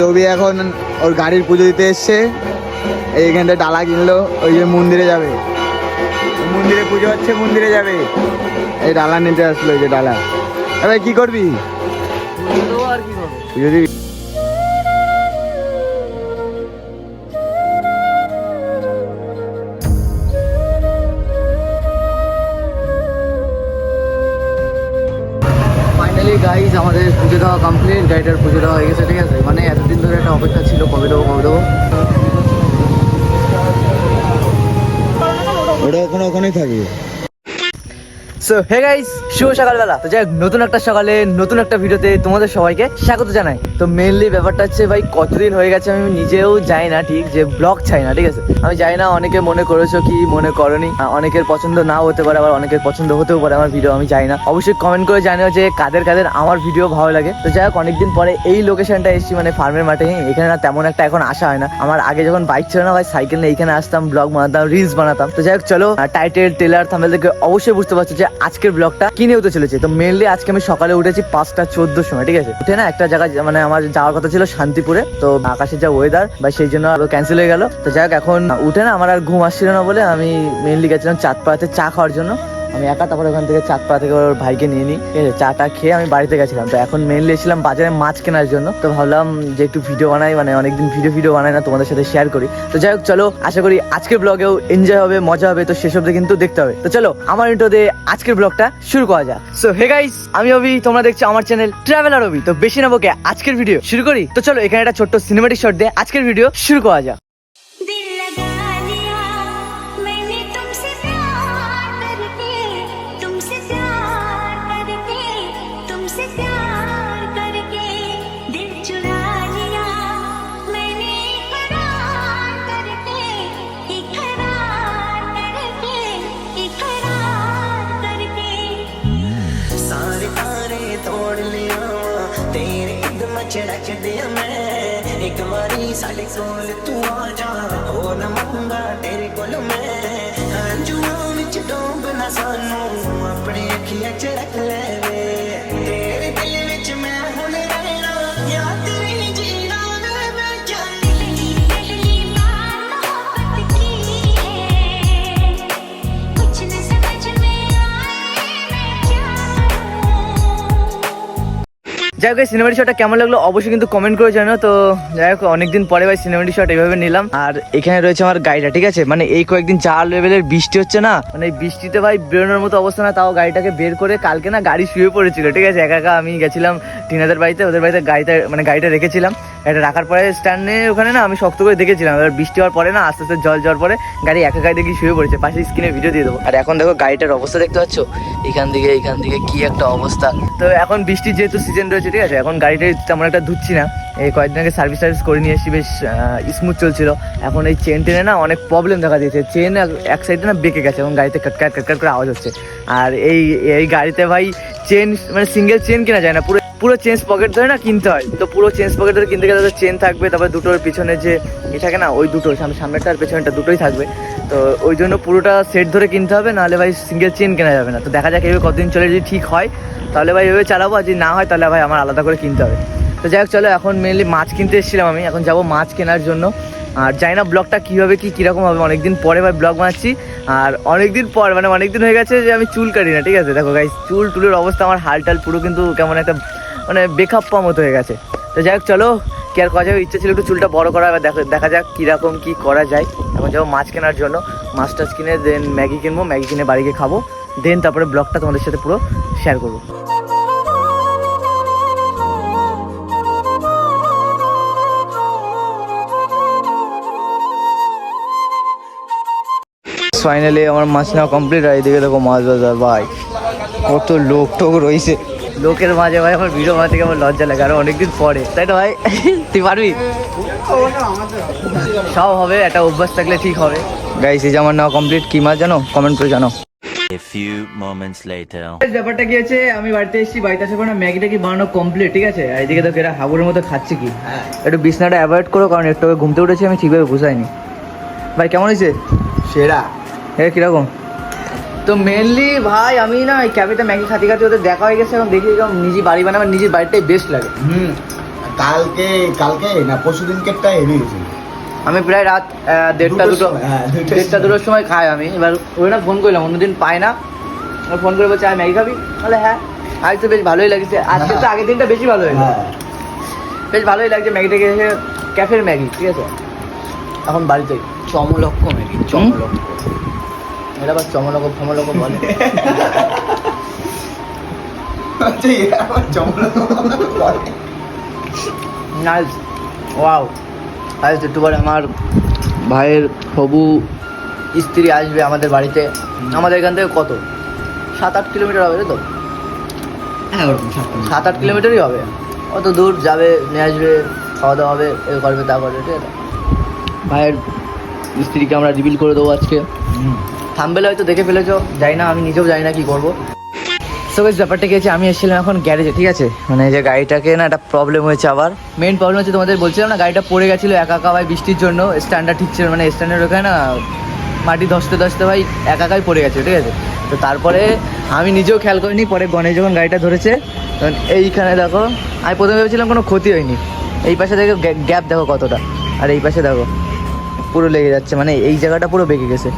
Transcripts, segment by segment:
রবি এখন ওর গাড়ির পুজো দিতে এসছে। এইখানটা ডালা কিনলো ওই যে মন্দিরে যাবে। মন্দিরে পুজো হচ্ছে মন্দিরে যাবে। এই ডালা নিতে আসলো ওই যে ডালা। এবার কি করবি? পুজো দিবি? আমাদের পুজো দেওয়া কমপ্লিট গাড়িটার পুজো দেওয়া হয়ে গেছে, ঠিক আছে? মানে এতদিন ধরে একটা অপেক্ষা ছিল, কবে দেবো কবে দেবো? ওটা ওখানে ওখানেই থাকবে। সো হে গাইস শুভ সকালবেলা তো যাই নতুন একটা সকালে, নতুন একটা ভিডিওতে তোমাদের সবাইকে স্বাগত জানাই। তো মেইনলি ব্যাপারটা হচ্ছে ভাই, কতদিন হয়ে গেছে আমি নিজেও যাই না, ঠিক? যে ব্লগ চাই না, ঠিক আছে? আমি যাই না, অনেকে মনে করেছ কি, মনে করনি। অনেকের পছন্দ নাও হতে পারে, আবার অনেকের পছন্দ হতেও পারে আমার ভিডিও আমি যাই না। অবশ্যই কমেন্ট করে জানিও যে কাদের কাদের আমার ভিডিও ভালো লাগে। তো যাই হোক, অনেকদিন পরে এই লোকেশনটা এসেছি মানে ফার্মের মাঠে। এখানে না তেমন একটা এখন আসা হয় না। আমার আগে যখন বাইক ছিল না ভাই সাইকেল নিয়ে এখানে আসতাম ব্লগ বানাতাম রিলস বানাতাম। তো যাই হোক, চলো টাইটেল টেলার থামেল থেকে অবশ্যই বুঝতে পারছ যে আজকের ব্লগটা কিনে উঠে চলেছে? তো মেনলি আজকে আমি সকালে উঠেছি পাঁচটা চোদ্দ সময়, ঠিক আছে? উঠে না একটা জায়গায় মানে আমার যাওয়ার কথা ছিল শান্তিপুরে, তো আকাশের যা ওয়েদার বা সেই জন্য আরও ক্যান্সেল হয়ে গেল। তো যাই এখন উঠে না আমার আর ঘুম আসছিল না বলে আমি মেনলি গেছিলাম চাঁদপাড়াতে চা খাওয়ার জন্য। আমি একা, তারপরে ওখান থেকে চাঁদপাড়া থেকে ওর ভাইকে নিয়ে নিই। ঠিক আছে, চাটা খেয়ে আমি বাড়িতে গেছিলাম। তো এখন মেনলি এসেছিলাম বাজারে মাছ কেনার জন্য। তো ভাবলাম যে একটু ভিডিও বানাই মানে অনেকদিন ভিডিও ভিডিও বানাই না, তোমাদের সাথে শেয়ার করি। তো যাই হোক, চলো, আশা করি আজকের ব্লগেও এনজয় হবে, মজা হবে। তো সেসব কিন্তু দেখতে হবে। তো চলো, আমার ইন্টো দিয়ে আজকের ব্লগটা শুরু করা যাক। সো হে গাইস আমি অভি, তোমরা দেখছ আমার চ্যানেল ট্রাভেলার অভি। তো বেশি নেব কে আজকের ভিডিও শুরু করি। তো চলো, এখানে একটা ছোট্ট সিনেমাটিক শট দিয়ে আজকের ভিডিও শুরু করা যাক। ਨਾ ਛੇੜਾ ਛੱਡਿਆ ਮੈਂ। ਇੱਕ ਵਾਰੀ ਸਾਡੇ ਕੋਲ ਤੂੰ ਆ ਜਾ। ਹੋ ਨਾ ਮੰਗਾ ਤੇਰੇ ਕੋਲ ਮੈਂ। ਹੰਝੂਆਂ ਵਿੱਚ ਡੋਬ ਨਾ ਸਾਨੂੰ। ਆਪਣੇ ਅੱਖੀਆਂ 'ਚ ਰੱਖ ਲੈ যাই হোক সিনেমাটি শটটা কেমন লাগল অবশ্যই কিন্তু কমেন্ট করে জানো তো যাই হোক, অনেকদিন পরে ভাই সিনেমাটি শট এইভাবে নিলাম। আর এখানে রয়েছে আমার গাড়িটা, ঠিক আছে? মানে এই কয়েকদিন চার লেভেলের বৃষ্টি হচ্ছে না? মানে এই বৃষ্টিতে ভাই বেরোনোর মতো অবস্থা না, তাও গাড়িটাকে বের করে কালকে না গাড়ি শুয়ে পড়েছিল, ঠিক আছে? একা একা আমি গেছিলাম টিনাদের বাড়িতে, ওদের বাড়িতে গাড়িটা মানে গাড়িটা রেখেছিলাম। এটা রাখার পরে স্ট্যান্ডে ওখানে না আমি শক্ত করে দেখেছিলাম। এবার বৃষ্টি হওয়ার পরে না আস্তে আস্তে জল যাওয়ার পরে গাড়ি একা গাড়ি দেখি শুয়ে পড়েছে। পাশে স্ক্রিনে ভিডিও দিয়ে দেবো। আর এখন দেখো গাড়িটার অবস্থা দেখতে পাচ্ছ? এখান থেকে এখান থেকে কি একটা অবস্থা। তো এখন বৃষ্টির যেহেতু সিজন রয়েছে ঠিক আছে, এখন গাড়িটা তেমন একটা ধুচ্ছি না। এই কয়েকদিন আগে সার্ভিস সার্ভিস করে নিয়ে এসেছি বেশ স্মুথ চলছিল। এখন এই চেন টেনে না অনেক প্রবলেম দেখা দিয়েছে। চেন এক সাইডে না বেঁকে গেছে এবং গাড়িতে কাটকাট কাটকাট করে আওয়াজ হচ্ছে। আর এই এই গাড়িতে ভাই চেন মানে সিঙ্গেল চেন কেনা যায় না, পুরো পুরো চেঞ্জ পকেট ধরে না কিনতে হয়। তো পুরো চেঞ্জ পকেট ধরে কিনতে গেলে চেন থাকবে, তারপরে দুটোর পিছনে যে এ থাকে না, ওই দুটো সামনে সামনেরটা আর পেছনেরটা দুটোই থাকবে। তো ওই জন্য পুরোটা সেট ধরে কিনতে হবে, নাহলে ভাই সিঙ্গেল চেন কেনা যাবে না। তো দেখা যাক এভাবে কতদিন চলে যদি ঠিক হয়, তাহলে ভাই এভাবে চালাবো, আর যদি না হয় তাহলে ভাই আমার আলাদা করে কিনতে হবে। তো যাই হোক, চলো এখন মেনলি মাছ কিনতে এসেছিলাম আমি, এখন যাব মাছ কেনার জন্য। আর জানি না ব্লগটা কীভাবে কী, কীরকম হবে, অনেকদিন পরে ভাই ব্লগ বানাচ্ছি। আর অনেকদিন পর মানে অনেকদিন হয়ে গেছে যে আমি চুল কাটি না, ঠিক আছে? দেখো গাইস চুল টুলের অবস্থা, আমার হাল টাল পুরো কিন্তু কেমন একটা মানে বেখাপ্পা মতো হয়ে গেছে। তো যাই হোক, চলো, কি আর করা যাবে? ইচ্ছে ছিল একটু চুলটা বড় করা এবার দেখা দেখা যাক কীরকম কী করা যায়। এখন যাব মাছ কেনার জন্য। মাছ টাছ কিনে দেন ম্যাগি কিনবো, ম্যাগি কিনে বাড়িকে খাব। দেন তারপরে ব্লগটা তোমাদের সাথে পুরো শেয়ার করব। ফাইনালি আমার মাছ নেওয়া কমপ্লিট আর এদিকে দেখো মাছ বাজার, ভাই, কত লোক টোক রয়েছে। লোকের মাঝে ভাই আমার ভিডিও বানাতে আমার লজ্জা লাগে আর অনেকদিন পরে। তাই না ভাই? তুই পারবি? সব হবে একটা অভ্যাস থাকলে ঠিক হবে। গাইস এই যে আমার নেওয়া কমপ্লিট কি মাছ জানো? কমেন্ট করে জানো A few moments later. ব্যাপারটা কি হচ্ছে আমি বাড়িতে এসেছি বাড়িতে আসার পর না ম্যাগিটা কি বানানো কমপ্লিট ঠিক আছে? আর এদিকে দেখো এরা হাবুরের মতো খাচ্ছে কি। একটু বিছনাটা অ্যাভয়েড করো কারণ একটু ঘুমতে উঠেছি আমি ঠিকভাবে বুঝাইনি ভাই কেমন হয়েছে? সেরা। এটা কীরকম? তো মেনলি ভাই আমি না এই ক্যাফেতে ম্যাগি খাতে খাতে ওদের দেখা হয়ে গেছে এবং দেখি এরকম নিজে বাড়ি বানাবার নিজের বাড়িটাই বেস্ট লাগে। হুম কালকে কালকে না পরশু দিনকেরটা হেভি আমি প্রায় রাত দেড়টা দুটো হ্যাঁ, দেড়টা দুটোর সময় খাই আমি। এবার ওই না ফোন করলাম অন্যদিন পাই না। ফোন করে বলছে আর ম্যাগি খাবি? বলে হ্যাঁ আজ তো বেশ ভালোই লাগছে। আজকে তো আগের দিনটা বেশি ভালো হয়েছে। হ্যাঁ। বেশ ভালোই লাগছে ম্যাগিটা খেয়ে ক্যাফের ম্যাগি ঠিক আছে? এখন বাড়িতে চমলক্ষ ম্যাগি চমলক্ষ এটা আবার চমলক ফমলক বলে। আচ্ছা এটা আমার চমলক্ষ বলে। Nice wow. আজ একটু পরে আমার ভাইয়ের হবু স্ত্রী আসবে আমাদের বাড়িতে। আমাদের এখান থেকে কত? সাত আট কিলোমিটার হবে তো? হ্যাঁ সাত আট কিলোমিটারই হবে। অত দূর যাবে নিয়ে আসবে খাওয়া দাওয়া হবে এ করবে তা করবে ঠিক আছে? ভাইয়ের স্ত্রীকে আমরা রিভিল করে দেবো আজকে। থামবেলে হয়তো দেখে ফেলেছো যাই না, আমি নিজেও জানি না কি করব। সো বেশ ব্যাপারটা কি আমি এসেছিলাম এখন গ্যারেজে, ঠিক আছে? মানে যে গাড়িটাকে না, একটা প্রবলেম হয়েছে আবার। মেন প্রবলেম হচ্ছে তোমাদের বলছিলাম না, গাড়িটা পড়ে গেছিল একা ভাই বৃষ্টির জন্য। স্ট্যান্ডার্ড ঠিক ছিল মানে স্ট্যান্ডার্ড ওখানে না, মাটি ধসতে ধসতে ভাই একাকাই পড়ে গেছে ঠিক আছে? তো তারপরে আমি নিজেও খেয়াল করিনি, পরে গণেশ যখন গাড়িটা ধরেছে, তখন এইখানে দেখো, আমি প্রথমে ভেবেছিলাম কোনো ক্ষতি হয়নি। এই পাশে দেখো গ্যাপ দেখো কতটা। আর এই পাশে দেখো, পুরো লেগে যাচ্ছে মানে এই জায়গাটা পুরো বেঁকে গেছে।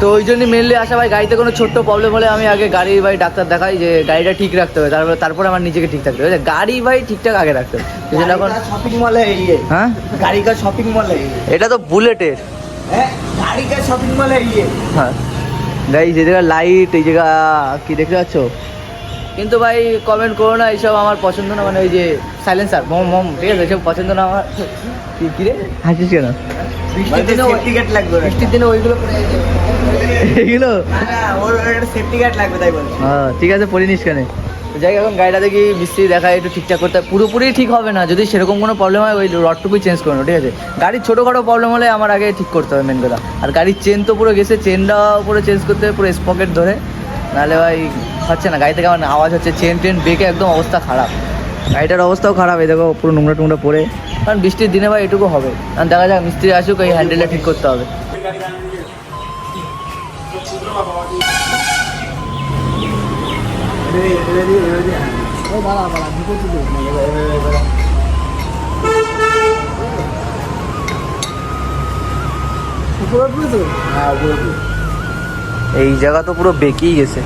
তো ওই জন্যই মেনলি আসা ভাই গাড়িতে কোনো ছোট্ট প্রবলেম হলে আমি আগে গাড়ির ভাই ডাক্তার দেখাই যে গাড়িটা ঠিক রাখতে হবে। তারপরে তারপরে আমার নিজেকে ঠিক থাকতে হবে। গাড়ি ভাই ঠিকঠাক আগে রাখতে হবে। এখন? শপিং মলে হ্যাঁ? গাড়িটা শপিং মলে এটা তো বুলেটের। হ্যাঁ গাড়িটা শপিং মলে হ্যাঁ। গাই যে জায়গা লাইট এই জায়গা কি দেখতে পাচ্ছ? কিন্তু ভাই কমেন্ট করো না এইসব আমার পছন্দ না। মানে ওই যে সাইলেন্সার মম মম ঠিক আছে এইসব পছন্দ না আমার। কি কি রে? হাসিস কেন? বৃষ্টির দিনে ওই- সেফটি গার্ড লাগবে বৃষ্টির দিনে ওইগুলো পরে এগুলো ওর একটা সেফটি গার্ড লাগবে তাই বলছি। হ্যাঁ ঠিক আছে পরিনিস কেন? যাই এখন গাড়িটা দেখি মিস্ত্রি দেখায় একটু ঠিকঠাক করতে হবে। পুরোপুরি ঠিক হবে না যদি সেরকম কোনো প্রবলেম হয় ওই রডটুকুই চেঞ্জ করো ঠিক আছে? গাড়ির ছোটোখাটো প্রবলেম হলে আমার আগে ঠিক করতে হবে মেন কথা। আর গাড়ির চেন তো পুরো গেছে চেনটা পুরো চেঞ্জ করতে হবে পুরো স্পকেট ধরে। নাহলে ভাই হচ্ছে না গাড়ি থেকে আমার আওয়াজ হচ্ছে চেন টেন বেঁকে একদম অবস্থা খারাপ। গাড়িটার অবস্থাও খারাপ, এই দেখো পুরো নোংরা টোংরা পড়ে। কারণ বৃষ্টির দিনে ভাই এটুকু হবে। কারণ দেখা যাক, মিস্ত্রি আসুক, এই হ্যান্ডেলটা ঠিক করতে হবে। এই জায়গা তো পুরো বেঁকেই গেছে।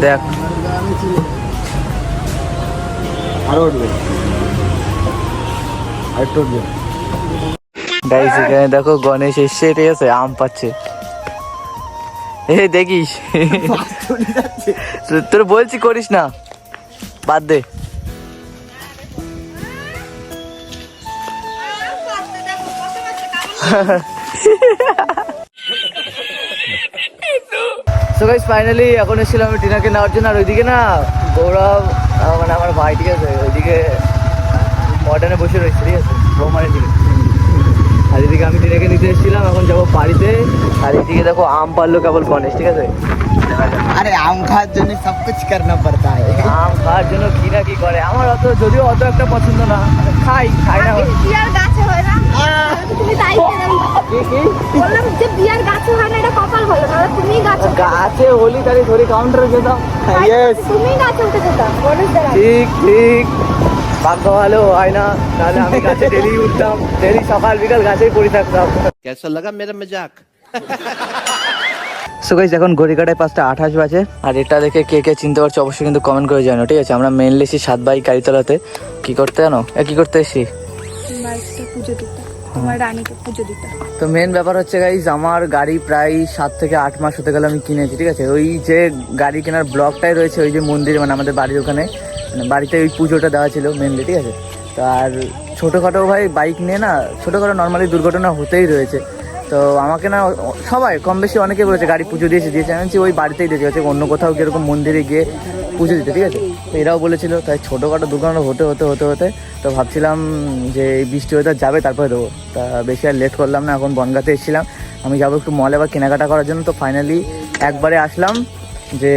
দেখ। আরও উঠবে। আরেকটু উঠবে। গাইস এখানে দেখো গণেশ এসছে ঠিক আছে? আম পাচ্ছে। এ দেখিস। তো- তোর বলছি করিস না। বাদ দে। সো গাইস ফাইনালি এখন এসেছিলাম আমি টিনাকে নেওয়ার জন্য। আর ওইদিকে না গৌরব মানে আমার ভাই ঠিক আছে? ওইদিকে মডার্নে বসে রয়েছে ঠিক আছে? রোমানের দিকে। আর এদিকে আমি টিনাকে নিতে এসেছিলাম এখন যাব বাড়িতে। আর এদিকে দেখো আম পারল কেবল গণেশ ঠিক আছে? আরে আম খাওয়ার জন্য সব কিছু করনা পড়তা है আম খাওয়ার জন্য কি না কি করে? আমার অত যদিও অত একটা পছন্দ না মানে খাই খাই না। গাছে হয় না? তুমি তাই গাছে হয় না এটা হোলি তারি ধরি কাউন্টারে যেতাম। তুমি ঠিক ঠিক। ভাগ্য ভালো হয় না তাহলে আমি গাছে ডেলি উঠতাম ডেলি সকাল বিকাল গাছেই পড়ে থাকতাম। কেসা লাগা মেরা মজাক? সো গাইজ এখন ঘড়িকাটায় পাঁচটা আঠাশ বাজে আর এটা দেখে কে কে চিনতে পারছ অবশ্যই কিন্তু কমেন্ট করে জানো ঠিক আছে? আমরা মেনলি এসি সাত বাই গাড়ি তলাতে কি করতে জানো? কী করতে এসি পুজো দিতে। তোমার রানীকে পুজো দিতে তো মেন ব্যাপার হচ্ছে গাইজ আমার গাড়ি প্রায় সাত থেকে আট মাস হতে গেলে আমি কিনেছি, ঠিক আছে? ওই যে গাড়ি কেনার ব্লকটাই রয়েছে, ওই যে মন্দির মানে আমাদের বাড়ির ওখানে। মানে বাড়িতে ওই পুজোটা দেওয়া ছিল মেনলি ঠিক আছে? তো আর ছোটোখাটো ভাই বাইক নিয়ে না, ছোটোখাটো নর্মালি দুর্ঘটনা হতেই রয়েছে। তো আমাকে না, সবাই কম বেশি অনেকে বলেছে, গাড়ি পুজো দিয়েছে দিয়েছে। আমি ওই বাড়িতেই দিয়েছে। অন্য কোথাও যেরকম মন্দিরে গিয়ে পুজো দিতে, ঠিক আছে? তো এরাও বলেছিল, তাই ছোটোখাটো দুর্ঘটনা হতে হতে হতে হতে, তো ভাবছিলাম যে এই বৃষ্টি ওয়েদার যাবে, তারপরে দেবো। তা বেশি আর লেট করলাম না, এখন বনগাতে এসেছিলাম। আমি যাব একটু মলে আবার কেনাকাটা করার জন্য, তো ফাইনালি একবারে আসলাম যে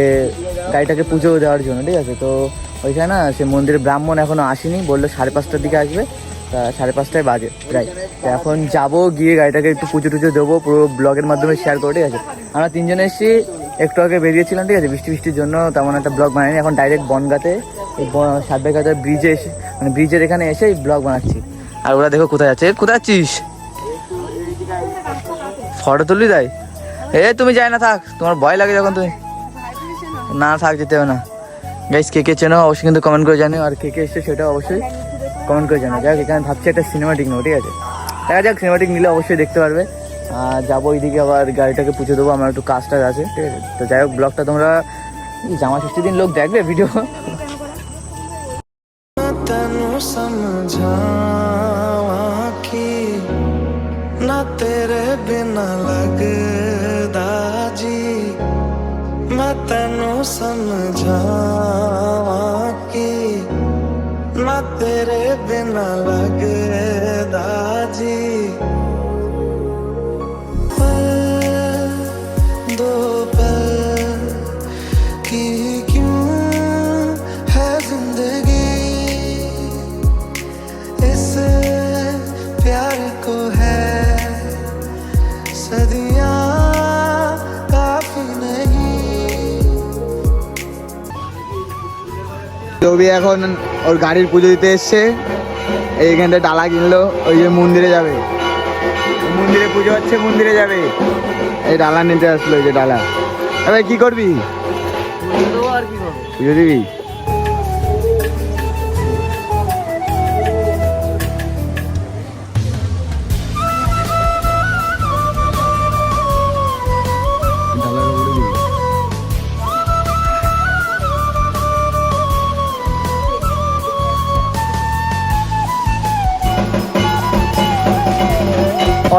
গাড়িটাকে পুজো দেওয়ার জন্য, ঠিক আছে? তো ওইখানে না, সে মন্দিরে ব্রাহ্মণ এখনও আসেনি, বলল সাড়ে পাঁচটার দিকে আসবে, তা সাড়ে পাঁচটায় বাজে প্রায় এখন যাব, গিয়ে গাড়িটাকে একটু পুজো টুজো দেবো, পুরো ব্লগের মাধ্যমে শেয়ার করো ঠিক আছে? আমরা তিনজনে এসেছি একটু আগে বেরিয়েছিলাম, ঠিক আছে? বৃষ্টি বৃষ্টির জন্য তেমন একটা ব্লগ বানাইনি। এখন ডাইরেক্ট বনগাতে, এই সাতবেগাতে ব্রিজে এসে মানে ব্রিজের এখানে এসে ব্লগ বানাচ্ছি। আর ওরা দেখো কোথায় আছে কোথায় আছিস ফটো তুলি তাই? এ, তুমি যাই না, থাক। তোমার ভয় লাগে যখন তুমি। না, থাক, যেতে হবে না। গাইস কে কে চেনো, অবশ্যই কিন্তু কমেন্ট করে জানিও। আর কে কে এসছে সেটা অবশ্যই কমেন্ট করে জানো যাক, এখানে ভাবছি একটা সিনেমাটিক নেব ঠিক আছে? দেখা যাক সিনেমাটিক নিলে অবশ্যই দেখতে পারবে। যাব ওইদিকে আবার গাড়িটাকে পুজো দেবো, আমার একটু কাজ টাজ আছে, ঠিক আছে? তো যাই হোক, ব্লগটা তোমরা জামা ষষ্ঠী দিন লোক দেখবে ভিডিও না তেরে বিনা লাগদা জি मैं तेनू समझावा कि मैं तेरे बिना लगे सदियां काफी नहीं রবি এখন ওর গাড়ির পুজো দিতে এসছে এইখানটা ডালা কিনলো ওই যে মন্দিরে যাবে মন্দিরে পুজো হচ্ছে মন্দিরে যাবে এই ডালা নিতে আসলো ওই যে ডালা এবার কি করবি পুজো দিবি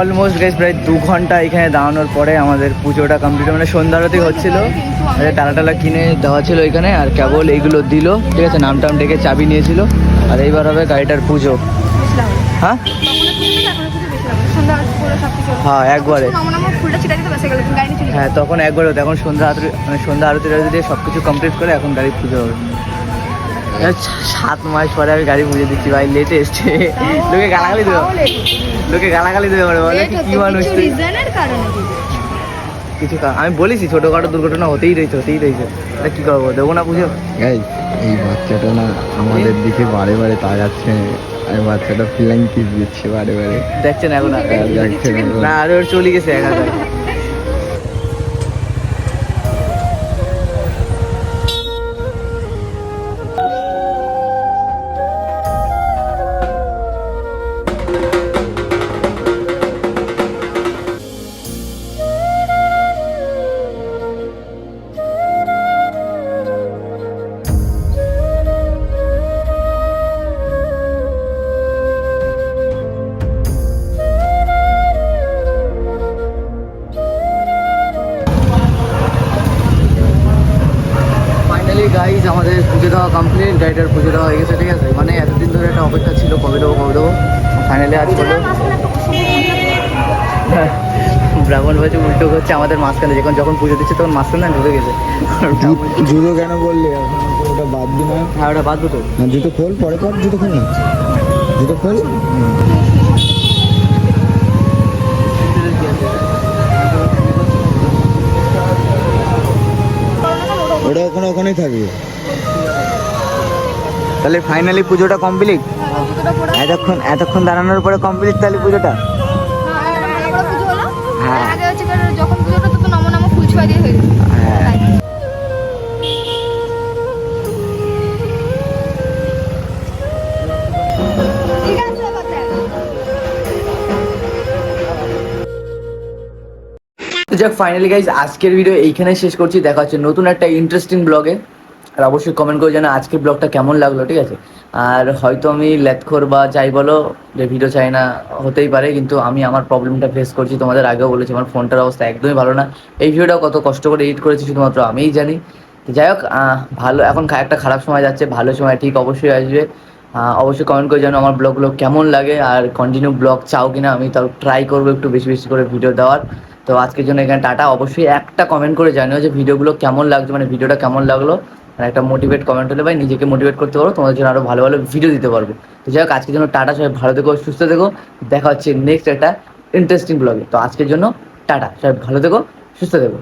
অলমোস্ট গাইস প্রায় দু ঘণ্টা এখানে দাঁড়ানোর পরে আমাদের পুজোটা কমপ্লিট মানে সন্ধ্যা আরতি হচ্ছিল। টালা টালা কিনে দেওয়া ছিল এখানে, আর কেবল এইগুলো দিল। ঠিক আছে, নাম টাম ডেকে চাবি নিয়েছিল। আর এইবার হবে গাড়িটার পুজো। হ্যাঁ? হ্যাঁ একবারে। হ্যাঁ তখন একবারে এখন সন্ধ্যা আরতি মানে সন্ধ্যা আরতি দিয়ে সব কিছু কমপ্লিট করে এখন গাড়ি পুজো হবে। সাত মাস পরে আমি গাড়ি পুজো দিচ্ছি ভাই লেটে লোকে গালাগালি দেবো লোকে গালাগালি দেবে মানে বলে কি মানুষ কিছু আমি বলেছি ছোটখাটো দুর্ঘটনা হতেই রয়েছে হতেই রয়েছে। এটা কি করব দেবো না পুজো? গাইস এই বাচ্চাটা না আমাদের দিকে বারে বারে তাকাচ্ছে। আর বাচ্চাটা ফিলাইং কিস দিচ্ছে বারে বারে? দেখছেন এখন আর আর। দেখছে না এখন। না আর ওর চলে গেছে এক হাজার। আমাদের মাঝখানে যখন যখন পুজো দিচ্ছে তখন মাঝখানে ঢুকে গেছে। জুতো কেন বললি? এখন ওটা বাদ দি না। হ্যাঁ ওটা বাদ তো। না, জুতো খোল পরে কর জুতো খোল না। জুতো খোল। ওটা ওখানে ওখানেই থাকবে। তাহলে ফাইনালি পুজোটা কমপ্লিট এতক্ষণ এতক্ষণ দাঁড়ানোর পরে কমপ্লিট তাহলে পুজোটা? যাক ফাইনালি গাইজ আজকের ভিডিও এইখানে শেষ করছি। দেখা হচ্ছে নতুন একটা ইন্টারেস্টিং ব্লগে আর অবশ্যই কমেন্ট করে জানা আজকের ব্লগটা কেমন লাগল, ঠিক আছে? আর হয়তো আমি লেথখোর বা যাই বলো, যে ভিডিও চাই না, হতেই পারে, কিন্তু আমি আমার প্রবলেমটা ফেস করছি, তোমাদের আগেও বলেছি, আমার ফোনটার অবস্থা একদমই ভালো না। এই ভিডিওটা কত কষ্ট করে এডিট করেছি, শুধুমাত্র আমিই জানি। যাই হোক ভালো, এখন একটা খারাপ সময় যাচ্ছে, ভালো সময় ঠিক অবশ্যই আসবে। অবশ্যই কমেন্ট করে জানো আমার ব্লগগুলো কেমন লাগে, আর কন্টিনিউ ব্লগ চাও কিনা, আমি তাও ট্রাই করব একটু বেশি বেশি করে ভিডিও দেওয়ার। তো আজকের জন্য এখানে টাটা। অবশ্যই একটা কমেন্ট করে জানিও যে ভিডিওগুলো কেমন লাগছে মানে ভিডিওটা কেমন লাগল। আর একটা মোটিভেট কমেন্ট হলে ভাই নিজেকে মোটিভেট করতে পারো, তোমাদের জন্য আরও ভালো ভালো ভিডিও দিতে পারব। তো যাই হোক, আজকের জন্য টাটা, সবাই ভালো থেকো, সুস্থ থেকো। দেখা হচ্ছে নেক্সট একটা ইন্টারেস্টিং ব্লগে তো আজকের জন্য টাটা, সবাই ভালো থেকো, সুস্থ থেকো।